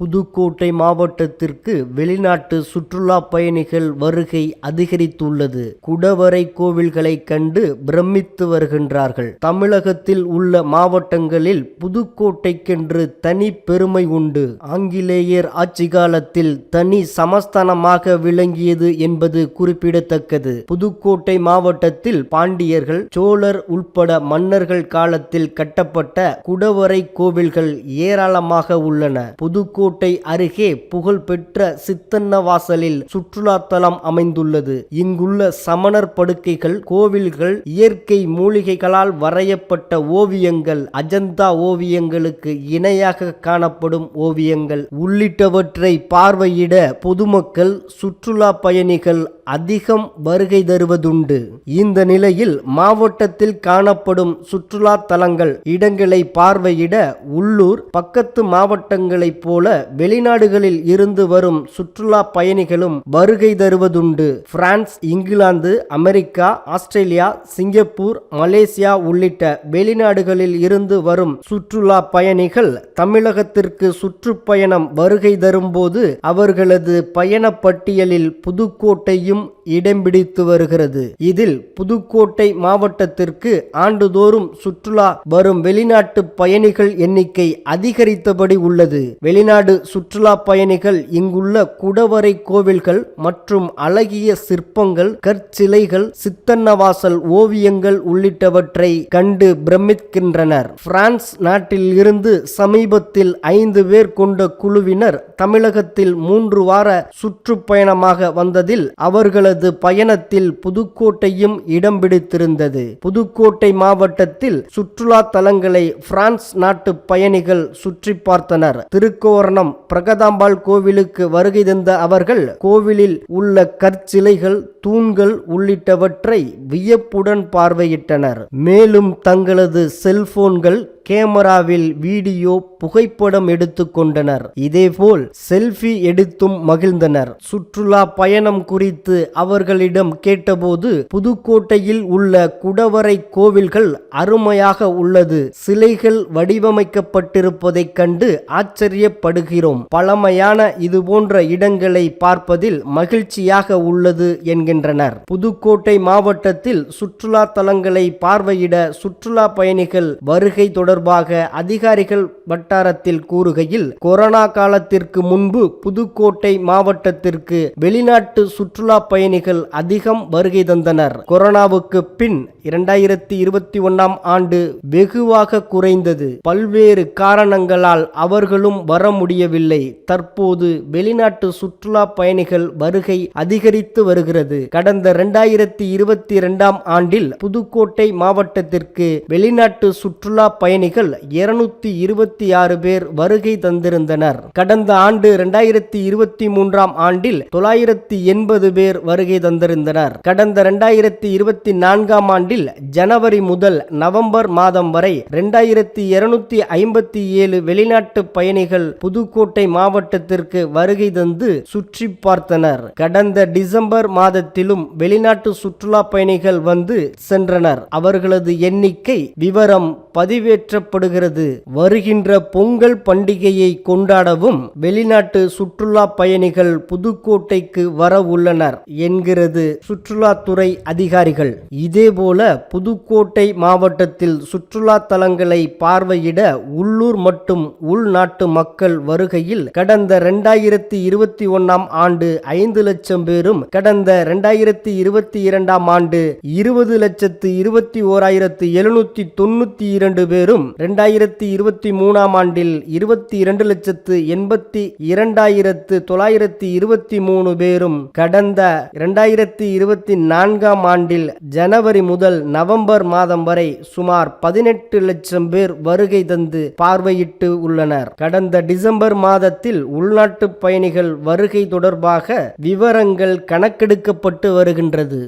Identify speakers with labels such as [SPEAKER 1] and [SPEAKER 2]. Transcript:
[SPEAKER 1] புதுக்கோட்டை மாவட்டத்திற்கு வெளிநாட்டு சுற்றுலா பயணிகள் வருகை அதிகரித்துள்ளது. குடவரை கோவில்களை கண்டு பிரமித்து வருகின்றார்கள். தமிழகத்தில் உள்ள மாவட்டங்களில் புதுக்கோட்டைக்கென்று தனி பெருமை உண்டு. ஆங்கிலேயர் ஆட்சி காலத்தில் தனி சமஸ்தானமாக விளங்கியது என்பது குறிப்பிடத்தக்கது. புதுக்கோட்டை மாவட்டத்தில் பாண்டியர்கள் சோழர் உள்பட மன்னர்கள் காலத்தில் கட்டப்பட்ட குடவரை கோவில்கள் ஏராளமாக உள்ளன. புதுக்கோட்டை அருகே புகழ்பெற்ற சித்தன்னவாசலில் சுற்றுலா தலம் அமைந்துள்ளது. இங்குள்ள சமணர் படுக்கைகள் கோவில்கள் இயற்கை மூலிகைகளால் வரையப்பட்ட ஓவியங்கள் அஜந்தா ஓவியங்களுக்கு இணையாக காணப்படும் ஓவியங்கள் உள்ளிட்டவற்றை பார்வையிட பொதுமக்கள் சுற்றுலா பயணிகள் அதிகம் வருகை தருவதுண்டு. இந்த நிலையில் மாவட்டத்தில் காணப்படும் சுற்றுலா தலங்கள் இடங்களை பார்வையிட உள்ளூர் பக்கத்து மாவட்டங்களைப் போல வெளிநாடுகளில் இருந்து வரும் சுற்றுலா பயணிகளும் வருகை தருவதுண்டு. France England America Australia Singapore Malaysia உள்ளிட்ட வெளிநாடுகளில் இருந்து வரும் சுற்றுலா பயணிகள் தமிழகத்திற்கு சுற்றுப்பயணம் வருகை தரும்போது அவர்களது பயண பட்டியலில் புதுக்கோட்டையும் இடம் பிடித்து வருகிறது. இதில் புதுக்கோட்டை மாவட்டத்திற்கு ஆண்டுதோறும் சுற்றுலா வரும் வெளிநாட்டு பயணிகள் எண்ணிக்கை அதிகரித்தபடி உள்ளது. வெளிநாடு சுற்றுலா பயணிகள் இங்குள்ள குடவரை கோவில்கள் மற்றும் அழகிய சிற்பங்கள் கற்சிலைகள் சித்தன்னவாசல் ஓவியங்கள் உள்ளிட்டவற்றை கண்டு பிரமிக்கின்றனர். பிரான்ஸ் நாட்டில் இருந்து சமீபத்தில் ஐந்து பேர் கொண்ட குழுவினர் தமிழகத்தில் மூன்று வார சுற்றுப்பயணமாக வந்ததில் அவர் அவர்களது பயணத்தில் புதுக்கோட்டையும் இடம் பிடித்திருந்தது. புதுக்கோட்டை மாவட்டத்தில் சுற்றுலா தலங்களை பிரான்ஸ் நாட்டு பயணிகள் சுற்றி பார்த்தனர். திருக்கோரணம் பிரகதாம்பாள் கோவிலுக்கு வருகை தந்த அவர்கள் கோவிலில் உள்ள கற்சிலைகள் தூண்கள் உள்ளிட்டவற்றை வியப்புடன் பார்வையிட்டனர். மேலும் தங்களது செல்போன்கள் கேமராவில் வீடியோ புகைப்படம் எடுத்து கொண்டனர். இதேபோல் செல்ஃபி எடுத்தும் மகிழ்ந்தனர். சுற்றுலா பயணம் குறித்து அவர்களிடம் கேட்டபோது புதுக்கோட்டையில் உள்ள குடவரை கோவில்கள் அருமையாக உள்ளது. சிலைகள் வடிவமைக்கப்பட்டிருப்பதைக் கண்டு ஆச்சரியப்படுகிறோம். பழமையான இதுபோன்ற இடங்களை பார்ப்பதில் மகிழ்ச்சியாக உள்ளது என்கின்றனர். புதுக்கோட்டை மாவட்டத்தில் சுற்றுலா தலங்களை பார்வையிட சுற்றுலா பயணிகள் வருகை தொடர் தொடர்பாக அதிகாரிகள் வட்டாரத்தில் கூறுகையில் கொரோனா காலத்திற்கு முன்பு புதுக்கோட்டை மாவட்டத்திற்கு வெளிநாட்டு சுற்றுலா பயணிகள் அதிகம் வருகை தந்தனர். கொரோனாவுக்கு பின் இரண்டாயிரத்தி இருபத்தி ஒன்னாம் ஆண்டு வெகுவாக குறைந்தது. பல்வேறு காரணங்களால் அவர்களும் வர முடியவில்லை. தற்போது வெளிநாட்டு சுற்றுலா பயணிகள் வருகை அதிகரித்து வருகிறது. கடந்த இரண்டாயிரத்தி இருபத்தி இரண்டாம் ஆண்டில் புதுக்கோட்டை மாவட்டத்திற்கு வெளிநாட்டு சுற்றுலா பயணிகள் இருநூத்தி இருபத்தி ஆறு பேர் வருகை தந்திருந்தனர். கடந்த ஆண்டு இரண்டாயிரத்தி இருபத்தி மூன்றாம் ஆண்டில் தொள்ளாயிரத்தி எண்பது பேர் வருகை தந்திருந்தனர். கடந்த இரண்டாயிரத்தி இருபத்தி நான்காம் ஆண்டில் ஜனவரி முதல் நவம்பர் மாதம் வரை இரண்டாயிரத்தி இருநூத்தி ஐம்பத்தி ஏழு வெளிநாட்டு பயணிகள் புதுக்கோட்டை மாவட்டத்திற்கு வருகை தந்து சுற்றி பார்த்தனர். கடந்த டிசம்பர் மாதத்திலும் வெளிநாட்டு சுற்றுலா பயணிகள் வந்து சென்றனர். அவர்களது எண்ணிக்கை விவரம் பதிவேற்றப்படுகிறது. வருகின்ற பொங்கல் பண்டிகையை கொண்டாடவும் வெளிநாட்டு சுற்றுலா பயணிகள் புதுக்கோட்டைக்கு வர உள்ளனர் என்கிறது சுற்றுலாத்துறை அதிகாரிகள். இதேபோல புதுக்கோட்டை மாவட்டத்தில் சுற்றுலா தலங்களை பார்வையிட உள்ளூர் மற்றும் உள்நாட்டு மக்கள் வருகையில் கடந்த இரண்டாயிரத்தி இருபத்தி ஒன்னாம் ஆண்டு ஐந்து லட்சம் பேரும் கடந்த இரண்டாயிரத்தி இருபத்தி இரண்டாம் ஆண்டு இருபது லட்சத்து இருபத்தி ஓராயிரத்து எழுநூத்தி தொண்ணூத்தி இரண்டு பேரும் இரண்டாயிரத்தி இருபத்தி மூணாம் ஆண்டில் இருபத்தி இரண்டு லட்சத்து எண்பத்தி இரண்டாயிரத்து தொள்ளாயிரத்தி இருபத்தி மூணு பேரும் கடந்த இரண்டாயிரத்தி இருபத்தி நான்காம் ஆண்டில் ஜனவரி முதல் நவம்பர் மாதம் வரை சுமார் பதினெட்டு லட்சம் பேர் வருகை தந்து பார்வையிட்டு உள்ளனர். கடந்த டிசம்பர் மாதத்தில் உள்நாட்டு பயணிகள் வருகை தொடர்பாக விவரங்கள் கணக்கெடுக்கப்பட்டு வருகின்றது.